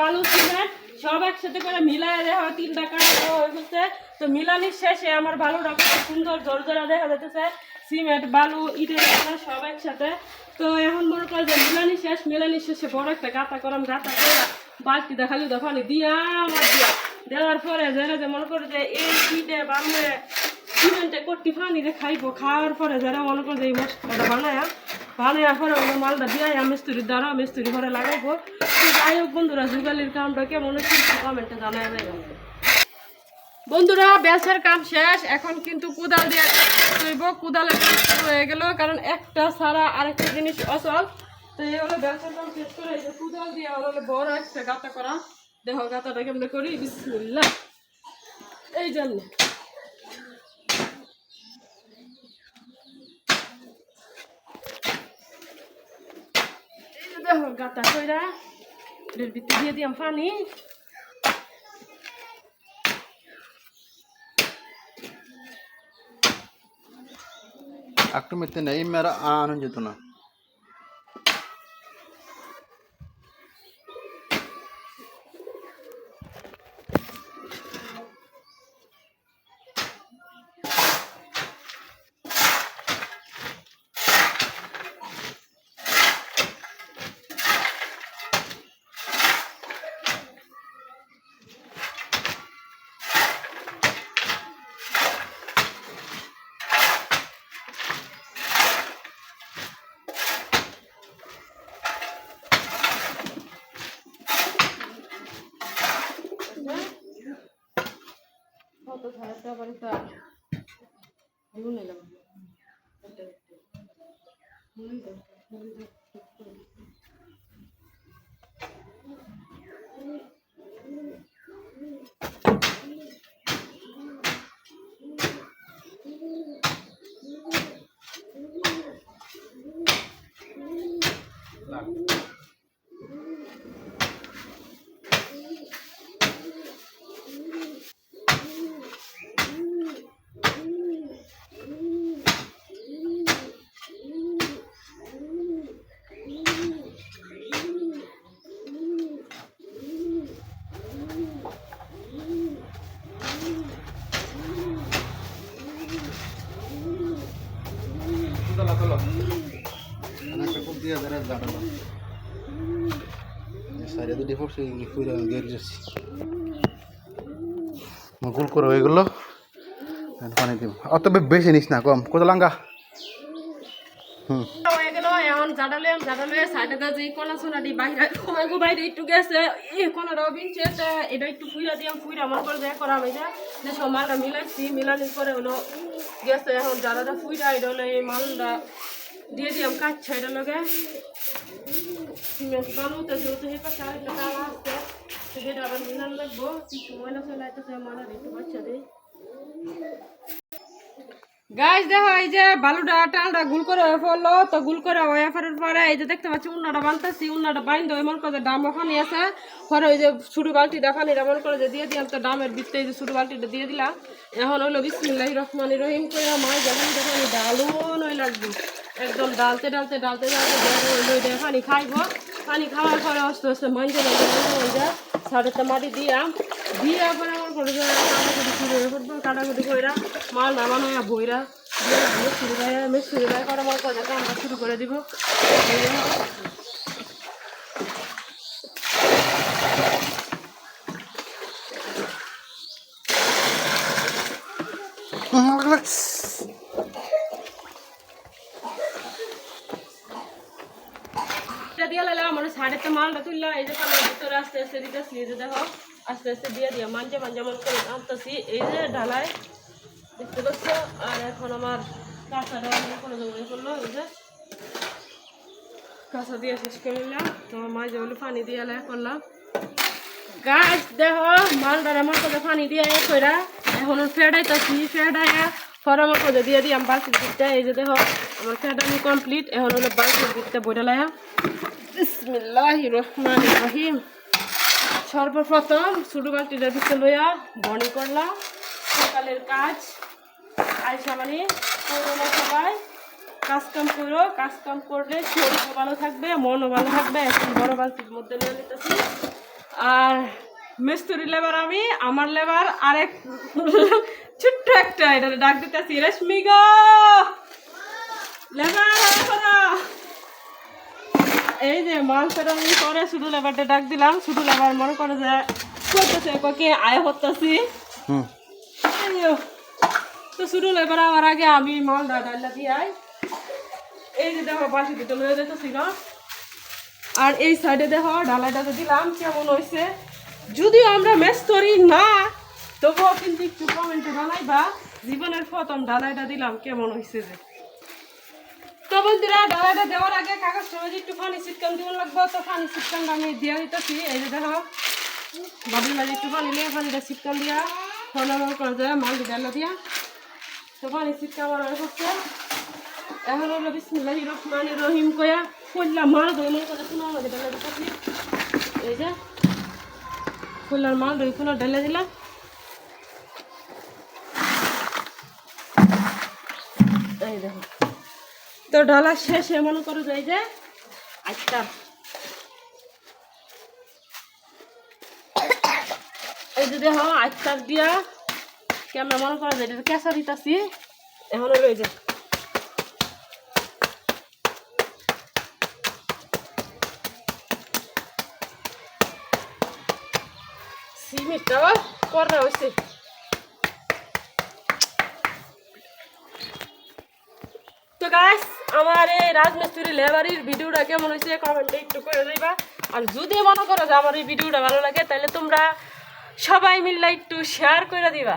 বালু সিমেন্ট, সব একসাথে করে মিলায় দেওয়া হয়, তিনটা দেওয়া হয়ে গেছে। তো মিলানির শেষে আমার বালুটা কত সুন্দর জলজলা দেখা যাচ্ছে সিমেন্ট, বালু, ইটের সব একসাথে। তো এখন মনে করে যে মিলানি শেষ মিলানি শেষে বড় একটা গাঁথা করলাম গাতা করে বালতি দেখালি দোকানে দিয়া আমার দিয়া। দেওয়ার পরে যারা যে মনে করে যে এই ইটে বামে সিমেন্টে পানি রে খাইবো, খাওয়ার পরে যারা মনে করে যে এই মশলাটা বানায় বানায় পরে মালটা দিয়ে মিস্ত্রির দ্বারা মিস্ত্রি ঘরে লাগাইবো। যাই হোক বন্ধুরা, যুগালির কামটা কেমন হচ্ছে কমেন্টে জানাই যাবে বন্ধুরা ব্যাসের কাম শেষ, এখন কিন্তু কুদাল দিয়ে কুদালের কাজ শুরু হয়ে গেল, কারণ একটা ছাড়া আরেকটা জিনিস অচল। তো এই হলো ব্যাসের কাম শেষ করে এই কুদাল দিয়ে বড় একটা গাতা করা। দেখো গাতাটা কেমনে করি? বিসমিল্লাহ। এই জন্য দেখো গাতা কইরা এর ভিতরে দিয়ে দিলাম পানি একটু মিথ্যে নেই মেরা আনন্দ না কত ছাড়াটা বাড়িটা আলু নিলাম একটা দিয়ে ধরে দাঁড়াল সাইডে দুটি পড়ছে গেড়ে যাচ্ছি গোল করে হয়ে গেলো। পানি বেশি নিস না, কম। কত লাঙ্গা? এখন জাডালে সাইডে কোনা বাইরে গো বাইরে একটু গেছে। এই কোনাটাও বিনছে, তে এটা একটু ফুইরা দিয়াম ফুইরা আমার করে দেখ করা হয়েছে যে। সব মালটা মিলাইছি, মিলানির পরে হলো গেছে, এখন জাডাটা ফুইরা, এটা হলো এই মালটা দিয়ে দিয়াম কাটছে এটা লগে। সিমেন্ট বানুতে যেহেতু হে পাশে আরেকটা তালা আসছে তো সেটা আবার মিলান লাগবো। কিছু ময়লা চলে আইতেছে মানে একটু বাচ্চা দেয় গাছ দেখো, এই যে বালুটা টালটা গুল করে হয়ে পড়ল, তো গুল করে হয়ে ফেরার পরে এই যে দেখতে পাচ্ছি, উন্নাটা বানতেছি উন্নাটা বাইন্ধ এমন করে ডাম ওখানে আছে। পরে ওই যে ছোটো বালতি দেখানি এমন করে যে দিয়ে দিলাম, তো ডামের ভিতরে এই যে ছোটো বালতিটা দিয়ে দিলাম। এখন হলো বিসমিল্লাহ রহমান রহিম করে মাছ যখন দেখানি ডালুন ওই লাগবে। একদম ডালতে ডালতে ডালতে ডালতে পানি খাইবো। পানি খাওয়ার পরে আস্তে আস্তে মাঞ্জে মাঞ্জে সাড়েটা মাটি দিয়াম দিয়ে পরে আমার করে কাটাকুটি শুরু কইরা মাল নামানো বইরা। দিয়ে মিস্ত্রি ভাই মিস্ত্রি ভাই করে আমার করে কামটা শুরু করে দিব। এটা দিয়ে লাইলাম আমার সাড়েতে মালটা তুললাম এই যে পানের ভিতরে আস্তে আস্তে দিতেছি এই যে দেখো, আস্তে আস্তে দিয়ে দিয়ে মাঞ্জে মাঞ্জে মনে করে আনতেছি। এই যে ঢালায় দেখতে পাচ্ছ? আর এখন আমার কাঁচাটা মনে করে জমে করল, এই যে। কাঁচা দিয়ে শেষ করে নিলাম। তোমার মাঝে বলে পানি দিয়ে লাই করলাম। গাছ, দেখো মালটার আমার পানি দিয়ে কইরা এখন ফেডাইতেছি ফেডাইয়া আমার কাছে দিয়ে দিই, আমি বালতির দিকটা এই যে দেখো, আমার ফেডানি কমপ্লিট এখন হলো বালতির দিকটা বইটা লাইয়া। সর্বপ্রথম ছোটো বালতিটা দিতে লইয়া বনি করলাম সকালের কাজ। আয়সা মানে করো না সবাই। কাজ কাম করো, কাজ কাম করলে শরীরও ভালো থাকবে, মনও ভালো থাকবে। এখন বড় বালতির মধ্যে নিয়ে নিতেছি। আর মিস্ত্রি লেবার আমি, আমার লেবার আরেক ছোট্ট একটা এটা ডাক দিতেছি, রেশমি গো! লেবার। এই যে মাল ফেরানি করে শুধু লেবারটা ডাক দিলাম। শুধু লেবার মনে করে যে করতেছে ককে আয় হতেছি হুম। তো শুরু লেবার আমার আগে আমি মাল ডালা দিয়ে আই। এই যে দেখো বাসি দুটো লয়ে যেতেছি না আর এই সাইডে দেখো ডালাইটাতে দিলাম কেমন হয়েছে যদিও আমরা মেস্তরি না তবুও কিন্তু একটু কমেন্টে জানাইবা জীবনের প্রথম ডালাইটা দিলাম কেমন হয়েছে যে। তো বন্ধুরা ডালাইটা দেওয়ার আগে কাগজ সমাজে একটু পানি সিটকান দিব লাগবো। তো পানি সিটকানটা আমি দিয়ে দিতেছি। এই যে দেখো বাবুর মাঝে একটু পানি নিয়ে পানিটা সিটকান দিয়া, ফোন করে দেয়, মাল ডালা দিয়া। তো পানি হয়ে পড়ছে এখন হলো বিসমিল্লাহি রহমানির রহিম কয়া ফুল্লা মাল ধরে মনে করে শোনা আমাকে ডালা দিতেছি এই যে ফুল্লার মাল ধরে কোনো ডালা দিলাম। এই দেখো তো ডালা শেষে মনে করো যাই যে আচ্ছা এই যে দেখো আচ্ছা দিয়া কেমন মনে করো যায় এটা কেঁচা দিতেছি, এখন হলো এই যে। সিমেন্টটা করা হয়েছে গাছ আমার এই রাজমিস্ত্রি লেবারির ভিডিওটা কেমন হয়েছে কমেন্টে একটু করে দিবা। আর যদি মনে করো যে আমার এই ভিডিওটা ভালো লাগে, তাহলে তোমরা সবাই মিললে একটু শেয়ার করে দিবা।